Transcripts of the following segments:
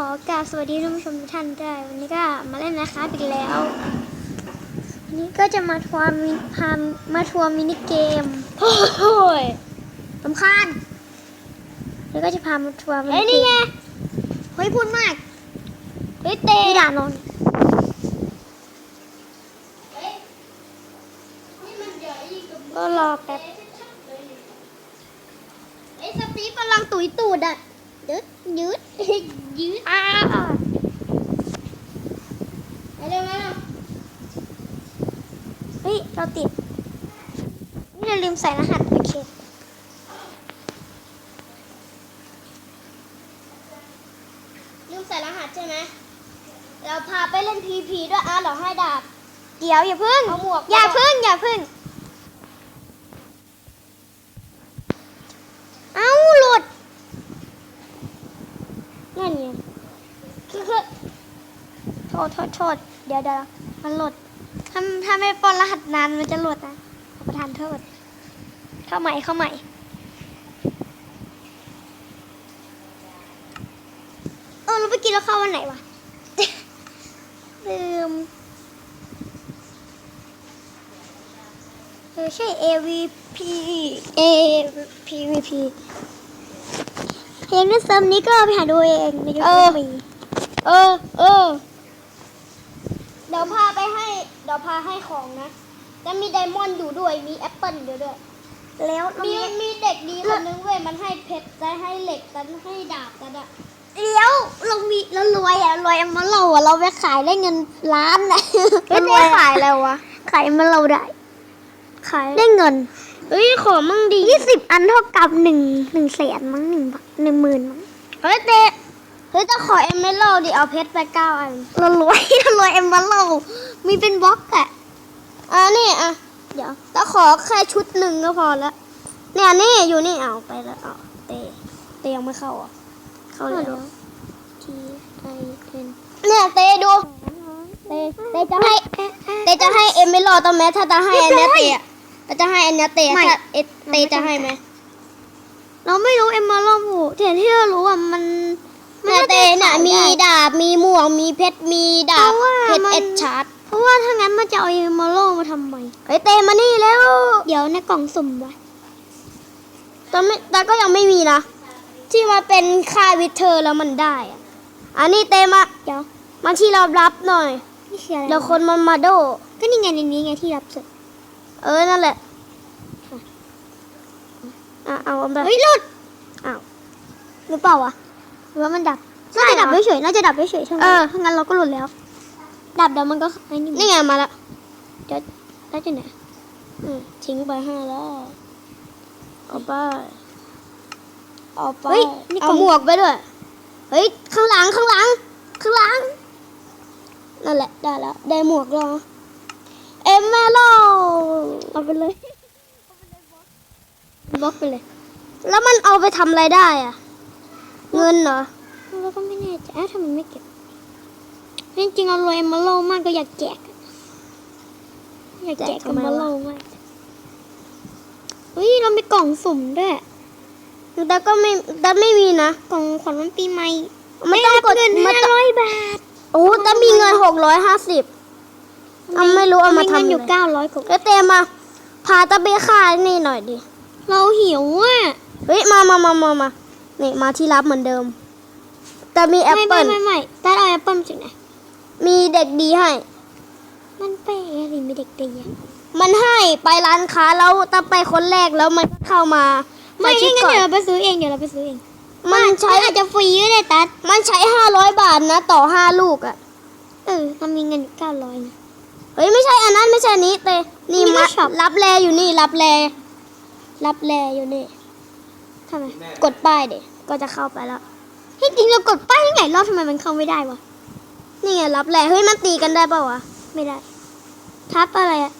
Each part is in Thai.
ขอกราบสวัสดีท่านผู้ชมทุกท่านด้วยวันนี้ก็มาเล่นนะคะอีกแล้ว วันนี้ก็จะมาทัวร์มิพามาทัวร์มินิเกมโอ้ยสำคาญแล้วก็จะพามาทัวร์มิเอ้ยนินี่เกไงมเฮ้ยพูดมากเฮ้ยเตะนี่ด่านอนก็รอแป๊บไอ้สตีฟกำลังตุยตูดอะยืดยืด ยืดอ้าวไปเร็วมาเฮ้ย เราติด นี่เราลืมใส่รหัส โอเคลืมใส่รหัสใช่ไหมเราพาไปเล่นพีพีด้วยอะเราให้ดาบ เดี๋ยวอย่าพึ่ง เอาหมวก อย่าพึ่ง อย่าพึ่ง เอ้าหลุด นั่นไง คือคือโทษโทษโทษเดี๋ยวเดี๋ยวมันหลุดถ้าถ้าไม่ปอนรหัสนานมันจะหลุดนะขอประทานโทษ เข้าใหม่เข้าใหม่เออเราไปกินแล้วเข้าวันไหนวะลืมเออใช่ AVP APVP เพลงในเซิร์ฟนี้ก็ไปหาดูเองในยูทูบมีเออเออ ดี๋ยวพาไปให้เดี๋ยวพาให้ของนะแล้วมีไดมอนด์อยู่ด้วยมีแอปเปิลอยู่ด้วยแล้วเรามีมีมีเด็กดีคนนึงเว้ยมันให้เพชรได้ให้เหล็กกันให้ดาบกันอะเดี๋ยวเรามีเรารวยอะรวยเอามาเราอะเราไปขายได้เงินล้านนะไม่ได้ขายแล้ววะขายมาเราได้ ขายได้เงินเฮ้ยขอมั่งดียี่สิบอันเท่ากับหนึ่งหนึ่งแสนมั้งหนึ่งหนึ่งหมื่นมั้งเฮ้ยเตะ เฮ้ยจะขอเอมเมอรัลดิเอาเพชรไปเก้าอันเรารวยเรารวยเอ็มบัลเรามีเป็นบล็อกอะอะนี่อะเดี๋ยวจะขอแค่ชุดหนึ่งก็พอแล้วเนี่ยนี่อยู่นี่เอาไปแล้วเอาเตะเตะยังไม่เข้าอะเข้าแล้ว T I N เนี่ยเตะดูเตะเตะจะให้เตะจะให้เอมเมอรัลตอนแม้ถ้าจะให้อันเนี้ยเตะอะถ้าจะให้อันเนี้ยเตะไม่ถ้าเอเตะจะให้ไหมเราไม่รู้เอ็มบัลเราแต่ที่เรารู้อะมัน เนี่ยเตะน่ะมีดาบมีหมวกมีเพชรมีดาบเพราะว่าเพชรมันเอ็ดชาร์ดเพราะว่าถ้างั้นมันจะเอาเอ็มบัลเรามาทำไมเฮ้ยเตะมานี่แล้ว เดี๋ยวในกล่องสุ่มวะแต่ไม่แต่ก็ยังไม่มีนะ ที่มาเป็นค่าวิเทอร์แล้วมันได้อะอันนี้เตมาเดี๋ยวมาที่เรารับหน่อยนี่คืออะไรเดี๋ยวคนมันมาโด ก็นี่ไงในนี้ไงที่รับสุดเออนั่นแหละอะเอาแบบเฮ้ยหลุดอ้าวหรือเปล่าวะ หรือว่ามันดับใช่น่าจะดับเหรอเฉยๆน่าจะดับเฉยๆใช่ไหมเออถ้างั้นเราก็หลุดแล้ว ดับเดี๋ยวมันก็ไอ้นี่นี่ไงมาละเดี๋ยวได้จะไหนอืมทิ้งไปห้าแล้วเอาไปเอาไปเฮ้ยนี่กเอาล่องหมวกไปด้วยเฮ้ยข้างหลังข้างหลังข้างหลังนั่นแหละได้แล้วได้หมวกแล้วเอ็มเมโลเอาไปเลยบล็อกไปเลย แล้วมันเอาไปทำอะไรได้อะ เงินเหรอเราก็ไม่แน่ใจเอ้าทำไมไม่เก็บจริงๆเอารวยมาโลมากก็อยากแจกอะอยากแจกแจกกัทำบไมวะมาโลมากเฮ้ยเรามีกล่องสุ่มด้วยแต่ก็ไม่แต่ไม่มีนะกล่องของขวัญวันปีใหม่ไม่ต้องกดเงินไม่ห้าต้องร้อยบาทโอ้แต่มีเงินหกร้อยห้าสิบเอาไม่รู้เอามาเงินทำอยู่อะไรเก้าร้อยกว่าก็เตมมาพาตะเบค่านี่หน่อยดิเราหิวอะเฮ้ยมามามามามา นี่มาที่รับเหมือนเดิม แต่มีแอปไม่เปิไม่ลไม่ไม่ตัดเอาแอปเปิลมาจากไหนมีเด็กดีให้ มันเป๊ะหรือมีเด็กดีอะมันให้ไปร้านค้าแล้วถ้าไปคนแรกแล้วมันก็เข้ามาไม่ชิงั้นก่อเดี๋ยวเราไปซื้อเองเดี๋ยวเราไปซื้อเองมันใช้มันอาจจะฟรีก็ได้ตัดมันใช้ห้าร้อยบาทนะ ต่อห้าลูกอะเออเรามีเงินอยู่เก้าร้อยนะ เฮ้ยไม่ใช่อันนั้นไม่ใช่อันนี้เตนี่นี่มาก็ช็อป รับแลอยู่นี่รับแลรับแลอยู่นี่ทำไมกดป้ายเด็ก็จะเข้าไปแล้วที่จริงเรากดป้ายยังไงรอบทำไมมันเข้าไม่ได้วะนี่ไงรับแลเฮ้ยมันตีกันได้ป่าวะไม่ได้ ทับอะไรอะ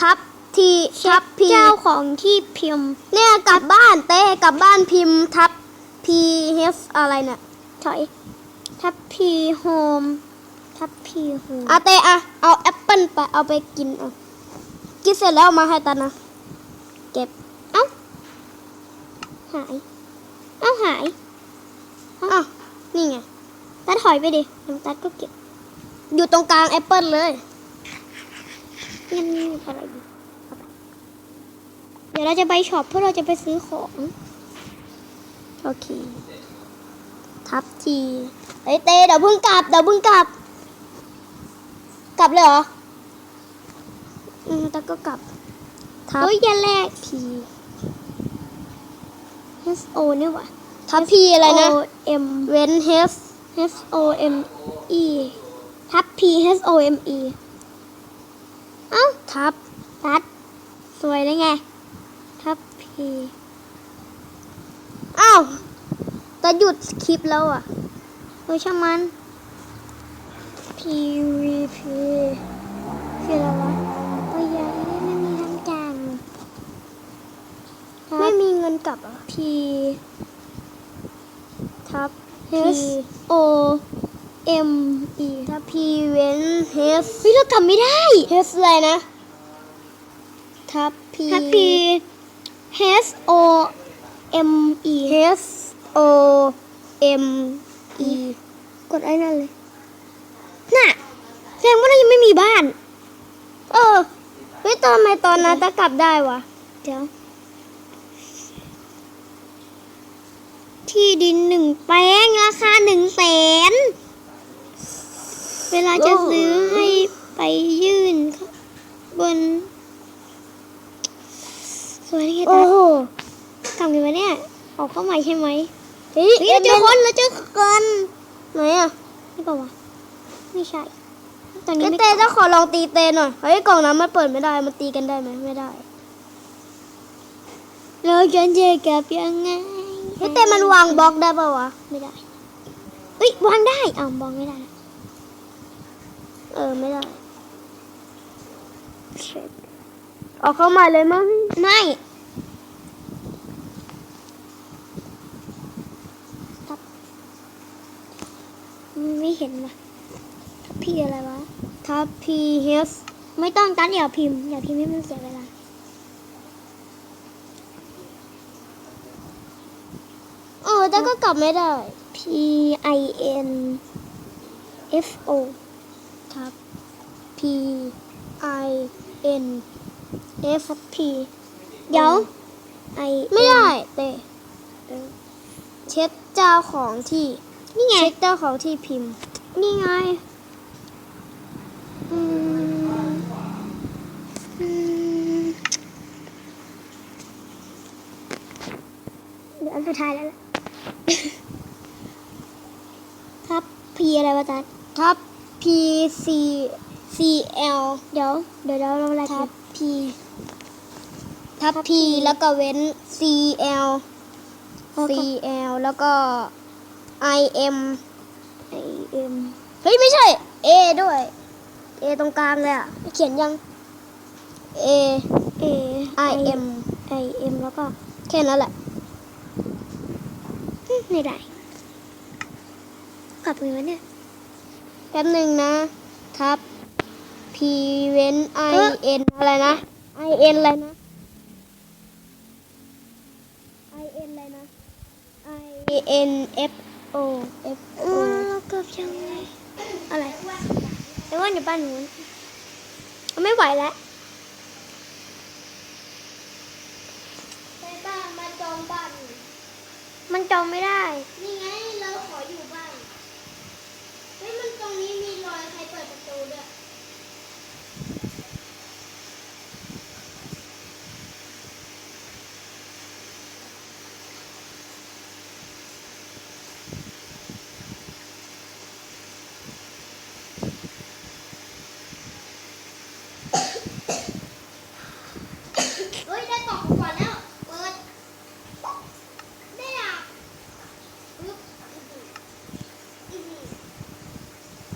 ทับทีทับพีเจ้าของที่พิมพ์ เนี่ยกลับบ้านเต้กลับบ้านพิมพ์ ทับพีเฮฟอะไรเนี่ยถอยทับพีโฮมทับพีโฮมอาเต้อะเอาแอปเปิลไปเอาไปกินเอากินเสร็จแล้วเอามาให้ตานะ เก็บเอ้าหายเอ้าหายอ้าวนี่ไงแต่ถอยล่อยไปดิน้ำตาลก็เก็บ อยู่ตรงกลางแอปเปิลเลยงั้นอะไรดีเอาไปเดี๋ยวเราจะไปช็อปเพื่อเราจะไปซื้อของ โอเค ทับทีไอยเตเดี๋ยวเพิ่งกลับเดี๋ยวเพิ่งกลับ กลับเลยเหรอ อืมแต่ก็กลับ ทับเฮ้ยอย่าแลกพี H O เนี่ยว่ะทับพีอะไรนะ O M เว้นเฮส H O M E ทับ P H O M E เอ้าทับตัด สวยได้ไง ทับ P อ้าวแต่หยุดคลิปแล้วอะเฮ้ยช่างมัน P V P คืออะไรวะโอ้ยยังไม่มีทางกลางทับ ไม่มีเงินกลับเหรอะ P ทับ H O M E ทับพีเว้นเฮสเฮ้ยเรากลับไม่ได้เฮสอะไรนะทับพีทับ P H O M E เฮสโอเอ็มอีกดไอ้นั่นเลย น่ะแสดงว่าเรายังไม่มีบ้าน เออเฮ้ยตอนทำไมตอนนั้นจะกลับได้วะ เดี๋ยว ที่ดินหนึ่งแปลงราคาหนึ่งแสนเวลาจะซื้อให้ไปยื่นบนสวยนี่ไงโอ้ตาโหกลับกันมาเนี่ย ออกเข้าใหม่ใช่ไหมเฮ้ยเฮ้ยเราเจอคนเราเจอคนไหนอะนี่เปล่าวะไม่ใช่ตอนนี้เฮ้ยไม่เต้จะขอลองตีเตหน่อยเฮ้ยกล่องน้ำมันเปิดไม่ได้มันตีกันได้ไหมไม่ได้เราจะเจอกับยังไง เฮ้ยเต้มันวางบล็อกได้ป่าวะ ไม่ได้เฮ้ยวางได้อ้าววางไม่ได้ เออไม่ได้ออกเข้ามาเลยมั้งไม่ไม่เห็นว่ะทับพี่อะไรวะทับพีเฮสไม่ต้องตันอย่าพิมพ์อย่าพิมพ์ให้มันเสียเวลา เออแต่ ก็กลับไม่ได้ P I N F O ทับ P I N F ทับ P เดี๋ยว I ไม่ได้เต้เออเช็ดเจ้าของที่ นี่ไงเช็คเจ้าของที่พิมพ์ นี่ไงอืมอืมเดี๋ยวอันสุดท้ายแล้วล่ะ ครับ P อะไรวะจ๊ะทับ P C C L เดี๋ยว เดี๋ยวเราลองอะไรทักันบ P ทับ P แล้วก็เว้น C L C L แล้วก็ I M ไอเอ็มเฮ้ย ไม่ใช่ A ด้วย A ตรงกลางเลยอะ เขียนยัง A เอ I M ไอเอ็มแล้วก็ แค่นั้นแหละอืมไม่ได้ กลับไปวะเนี่ยแป๊บหนึ่งนะ ทับ P เว้น I เอ๊ะ N อะไรนะ I N อะไรนะ I N อะไรนะ I N F O F เอ O อเราเกือบยังไงอะไรแต่ว่าอยู่บ้านนู้นไม่ไหวแล้วไปบ้านมาจองบ้านมันจองไม่ได้ นี่ไง เราขออยู่บ้าน เฮ้ย มันตรงนี้มีรอยใครเปิดประตูด้วย เฮ้ย ได้ตอกก่อนแล้ว เปิด ได้อะปึ๊บอื้อหือ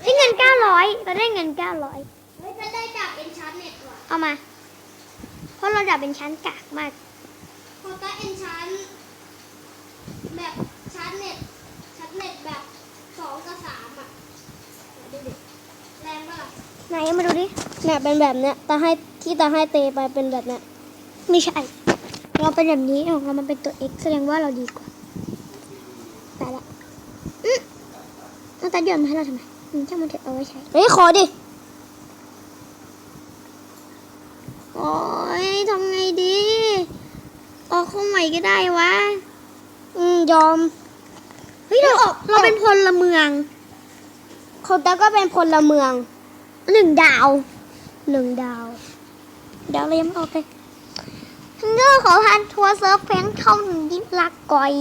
ได้เงินเก้า ร้อยเราได้เงินเก้าร้อยเฮ้ยจะได้จากเอ็นชาร์เน็ตว่ะเอามา เพราะเราดับเป็นชั้นกากมากพอก็เอ็นชาร์แบบชาร์เน็ตชาร์เน็ตแบบสองกับสามอะมาดูดิแรงปะล่ะไหนเอามาดูดิเนี่ยเป็นแบบเนี้ยตาให้ที่ตาให้เตไปเป็นแบบเนี้ยไม่ใช่เราเป็นแบบนี้ของเรามันเป็นตัว x แสดงว่าเราดีกว่าไปละอืมอเอาตาเดือนมาให้เราทำไมอืม ช่างมันเถอะเอาไว้ใช้เฮ้ยขอดิ โอ้ยทำไงดี ออกเข้าใหม่ก็ได้วะ อืมยอม เฮ้ยเราเราเป็นพลเมืองคนแต่ก็เป็นพลเมือง หนึ่งดาว หนึ่งดาวดาวเรายังไม่ออกเลยฮันเกอร์ขอพันทัวร์เซิร์ฟแฟงเท่าหนึ่งยิบลักก่อย